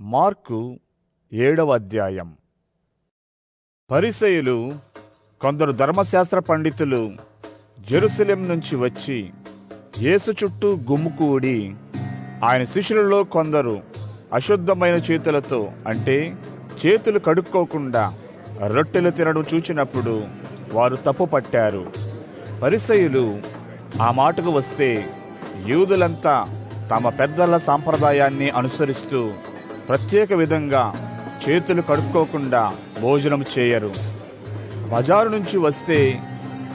Mark ఏడవ అధ్యాయం. పరిసయులు కొందరు ధర్మశాస్త్ర పండితులు జెరూసలేం నుంచి వచ్చి యేసు చుట్టూ గుమ్ముకూడి ఆయన శిష్యులలో కొందరు అశుద్ధమైన చేతులతో అంటే చేతులు కడుక్కోకుండా రొట్టెలు తినడం చూచినప్పుడు వారు తప్పు పట్టారు. పరిసయులు ఆ మాటకు వస్తే యూదులంతా తమ పెద్దల సాంప్రదాయాన్ని అనుసరిస్తూ ప్రత్యేక విధంగా చేతులు కడుక్కోకుండా భోజనం చేయరు. బజారు నుంచి వస్తే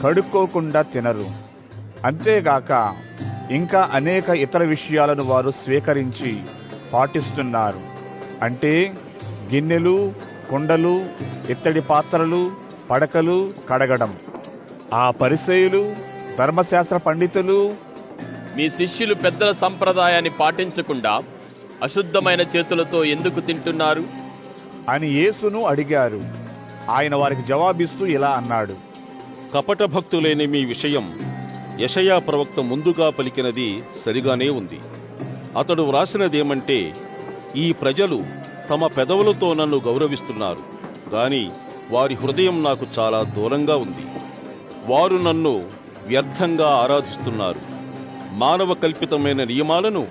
కడుక్కోకుండా తినరు. అంతేగాక ఇంకా అనేక ఇతర విషయాలను వారు స్వీకరించి పాటిస్తున్నారు. అంటే గిన్నెలు కుండలు ఇత్తడి పాత్రలు పడకలు కడగడం. ఆ పరిసయులు ధర్మశాస్త్ర పండితులు మీ శిష్యులు పెద్దల సంప్రదాయాన్ని పాటించకుండా అశుద్ధమైన చేతులతో ఎందుకు తింటున్నారు? అని యేసును అడిగారు. ఆయన వారికి జవాబిస్తూ ఇలా అన్నాడు. కపట భక్తులేని మీ విషయం యషయా ప్రవక్త ముందుగా పలికినది సరిగానే ఉంది. అతడు వ్రాసినదేమంటే ఈ ప్రజలు తమ పెదవులతో నన్ను గౌరవిస్తున్నారు గాని వారి హృదయం నాకు చాలా దూరంగా ఉంది. వారు నన్ను వ్యర్థంగా ఆరాధిస్తున్నారు. మానవ కల్పితమైన నియమాలను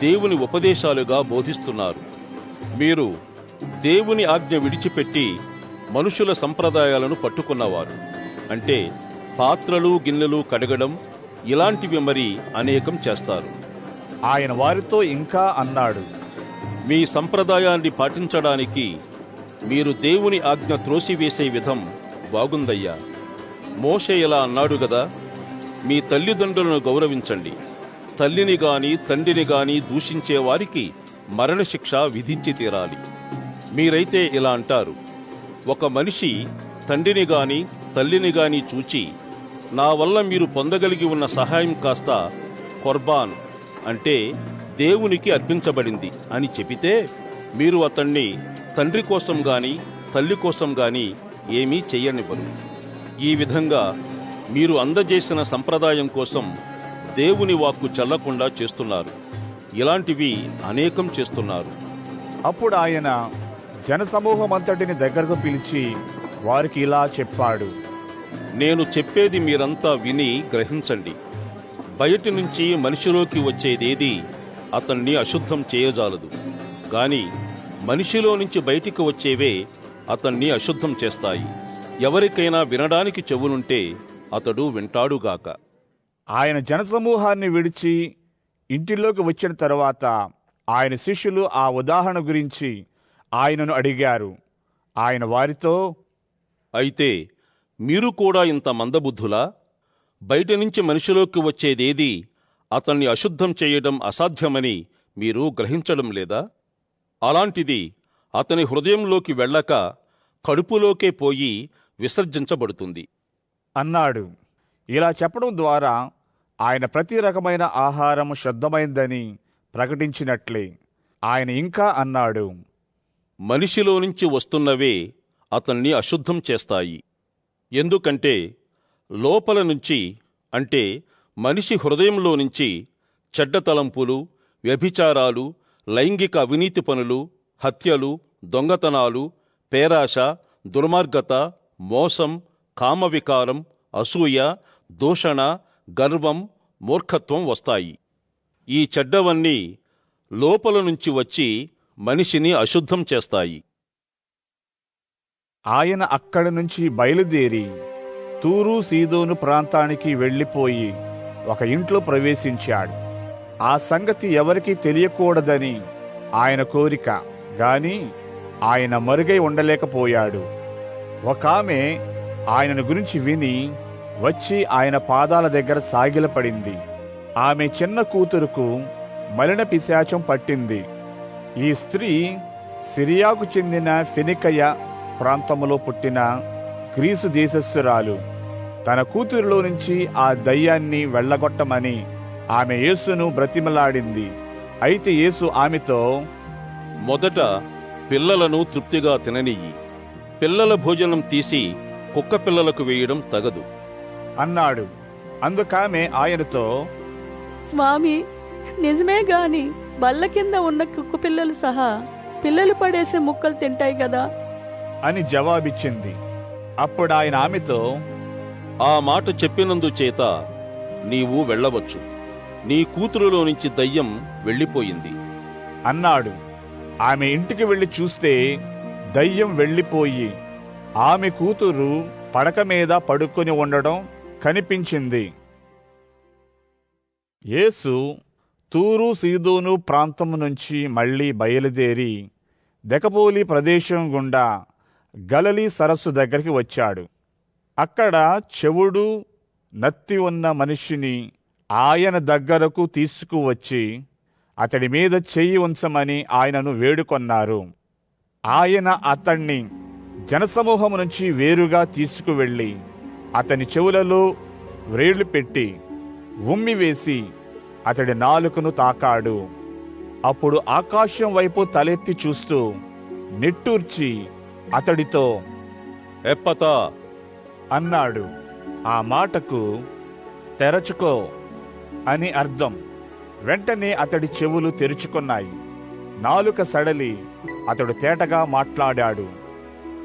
దేవుని ఉపదేశాలుగా బోధిస్తున్నారు. మీరు దేవుని ఆజ్ఞ విడిచిపెట్టి మనుషుల సంప్రదాయాలను పట్టుకున్నవారు. అంటే పాత్రలు గిన్నెలు కడగడం ఇలాంటివి మరి అనేకం చేస్తారు. ఆయన వారితో ఇంకా అన్నాడు. మీ సంప్రదాయాన్ని పాటించడానికి మీరు దేవుని ఆజ్ఞ త్రోసివేసే విధం బాగుందయ్యా. మోషే ఇలా అన్నాడు గదా మీ తల్లిదండ్రులను గౌరవించండి. తల్లిని గాని తండ్రిని గాని దూషించే వారికి మరణశిక్ష విధించి తీరాలి. మీరైతే ఇలా అంటారు. ఒక మనిషి తండ్రిని గాని తల్లిని గాని చూచి నా వల్ల మీరు పొందగలిగి ఉన్న సహాయం కాస్త కొర్బాన్ అంటే దేవునికి అర్పించబడింది అని చెబితే మీరు అతన్ని తండ్రి కోసం గాని తల్లి కోసం గాని ఏమీ చెయ్యనివ్వరు. ఈ విధంగా మీరు అందజేసిన సంప్రదాయం కోసం దేవుని వాక్కు చెల్లకుండా చేస్తున్నారు. ఇలాంటివి అనేకం చేస్తున్నారు. అప్పుడు ఆయన జనసమూహమంతటిని దగ్గరకు పిలిచి వారికి ఇలా చెప్పాడు. నేను చెప్పేది మీరంతా విని గ్రహించండి. బయటి నుంచి మనిషిలోకి వచ్చేదేది అతన్ని అశుద్ధం చేయజాలదు. గాని మనిషిలో నుంచి బయటికి వచ్చేవే అతన్ని అశుద్ధం చేస్తాయి. ఎవరికైనా వినడానికి చెవులుంటే అతడు వింటాడుగాక. ఆయన జనసమూహాన్ని విడిచి ఇంటిలోకి వచ్చిన తరువాత ఆయన శిష్యులు ఆ ఉదాహరణ గురించి ఆయనను అడిగారు. ఆయన వారితో అయితే మీరు కూడా ఇంత మందబుద్ధులా? బయట నుంచి మనిషిలోకి వచ్చేదేది అతన్ని అశుద్ధం చేయడం అసాధ్యమని మీరు గ్రహించడం లేదా? అలాంటిది అతని హృదయంలోకి వెళ్ళక కడుపులోకే పోయి విసర్జించబడుతుంది. అన్నాడు. ఇలా చెప్పడం ద్వారా ఆయన ప్రతి రకమైన ఆహారం శుద్ధమైందని ప్రకటించినట్లే. ఆయన ఇంకా అన్నాడు మనిషిలో నుంచి వస్తున్నవే అతన్ని అశుద్ధం చేస్తాయి. ఎందుకంటే లోపల నుంచి అంటే మనిషి హృదయంలో నుంచి చెడ్డ తలంపులు వ్యభిచారాలు లైంగిక అవినీతి పనులు హత్యలు దొంగతనాలు పేరాశ దుర్మార్గత మోసం కామవికారం అసూయ దూషణ గర్వం మూర్ఖత్వం వస్తాయి. ఈ చెడ్డవన్నీ లోపల నుంచి వచ్చి మనిషిని అశుద్ధం చేస్తాయి. ఆయన అక్కడి నుంచి బయలుదేరి తూరు సీదోను ప్రాంతానికి వెళ్ళిపోయి ఒక ఇంట్లో ప్రవేశించాడు. ఆ సంగతి ఎవరికీ తెలియకూడదని ఆయన కోరిక. గాని ఆయన మరుగై ఉండలేకపోయాడు. ఒక ఆమె ఆయనను గురించి విని వచ్చి ఆయన పాదాల దగ్గర సాగిలపడింది. ఆమె చిన్న కూతురుకు మలిన పిశాచం పట్టింది. ఈ స్త్రీ సిరియాకు చెందిన ఫెనికయ ప్రాంతంలో పుట్టిన గ్రీసు దేశస్థురాలు. తన కూతురులో నుంచి ఆ దయ్యాన్ని వెళ్ళగొట్టమని ఆమె యేసును బ్రతిమలాడింది. అయితే యేసు ఆమెతో మొదట పిల్లలను తృప్తిగా తిననియ్యి. పిల్లల భోజనం తీసి కుక్క పిల్లలకు వేయడం తగదు. అన్నాడు. అందుకామె ఆయనతో స్వామి నిజమే గాని బల్ల కింద ఉన్న కుక్క పిల్లలు సహా పిల్లలు పడేసే ముక్కలు తింటాయి కదా అని జవాబిచ్చింది. అప్పుడు ఆయన ఆమెతో ఆ మాట చెప్పినందు చేత నీవు వెళ్ళవచ్చు. నీ కూతురులో నుంచి దయ్యం వెళ్ళిపోయింది. అన్నాడు. ఆమె ఇంటికి వెళ్ళి చూస్తే దయ్యం వెళ్ళిపోయి ఆమె కూతురు పడక మీద పడుకొని ఉండడం కనిపించింది. యేసు తూరు సీదోను ప్రాంతం నుంచి మళ్ళీ బయలుదేరి దెకపోలి ప్రదేశం గుండా గలలీ సరస్సు దగ్గరికి వచ్చాడు. అక్కడ చెవుడు నత్తి ఉన్న మనిషిని ఆయన దగ్గరకు తీసుకువచ్చి అతడి మీద చెయ్యి ఉంచమని ఆయనను వేడుకొన్నారు. ఆయన అతణ్ణి జనసమూహం నుంచి వేరుగా తీసుకువెళ్ళి అతని చెవులలో వ్రేళ్ళు పెట్టి ఉమ్మి వేసి అతడి నాలుకను తాకాడు. అప్పుడు ఆకాశం వైపు తలెత్తి చూస్తూ నిట్టూర్చి అతడితో ఎప్పతా అన్నాడు. ఆ మాటకు తెరచుకో అని అర్థం. వెంటనే అతడి చెవులు తెరుచుకున్నాయి. నాలుక సడలి అతడు తేటగా మాట్లాడాడు.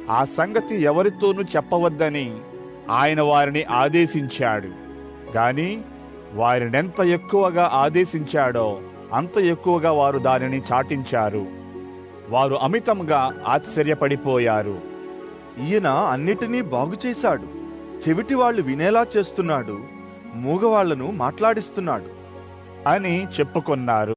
ఆ సంగతి ఎవరితోనూ చెప్పవద్దని ఆయన వారిని ఆదేశించాడు. గాని వారినెంత ఎక్కువగా ఆదేశించాడో అంత ఎక్కువగా వారు దానిని చాటించారు. వారు అమితంగా ఆశ్చర్యపడిపోయారు. ఈయన అన్నిటినీ బాగు చేశాడు. చెవిటి వాళ్ళు వినేలా చేస్తున్నాడు. మూగవాళ్ళను మాట్లాడిస్తున్నాడు. అని చెప్పుకొన్నారు.